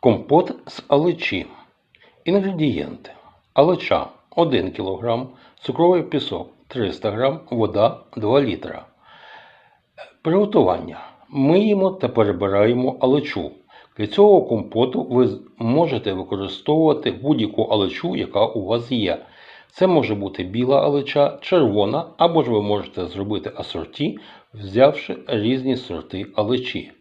Компот з алечі. Інгредієнти. Алеча 1 кг, цукровий пісок 300 г, вода 2 літра. Приготування. Миємо та перебираємо алечу. Для цього компоту ви можете використовувати будь-яку алечу, яка у вас є. Це може бути біла алеча, червона, або ж ви можете зробити асорті, взявши різні сорти алечі.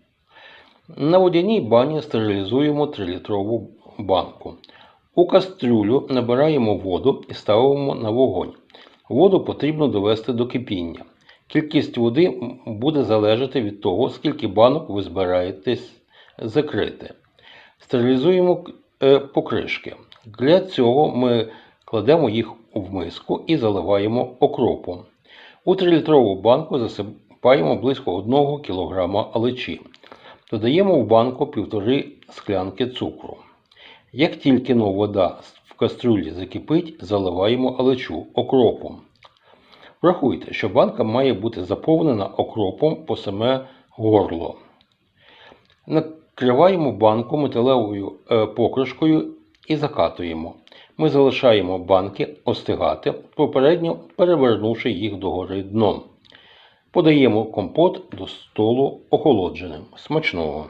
На водяній бані стерилізуємо 3-літрову банку. У кастрюлю набираємо воду і ставимо на вогонь. Воду потрібно довести до кипіння. Кількість води буде залежати від того, скільки банок ви збираєтесь закрити. Стерилізуємо е, покришки. Для цього ми кладемо їх в миску і заливаємо окропом. У 3-літрову банку засипаємо близько 1 кг алечі. Додаємо в банку 1,5 склянки цукру. Як тільки но вода в кастрюлі закипить, заливаємо алечу окропом. Врахуйте, що банка має бути заповнена окропом по саме горло. Накриваємо банку металевою е, покришкою і закатуємо. Ми залишаємо банки остигати, попередньо перевернувши їх догори дном. Подаємо компот до столу охолодженим. Смачного!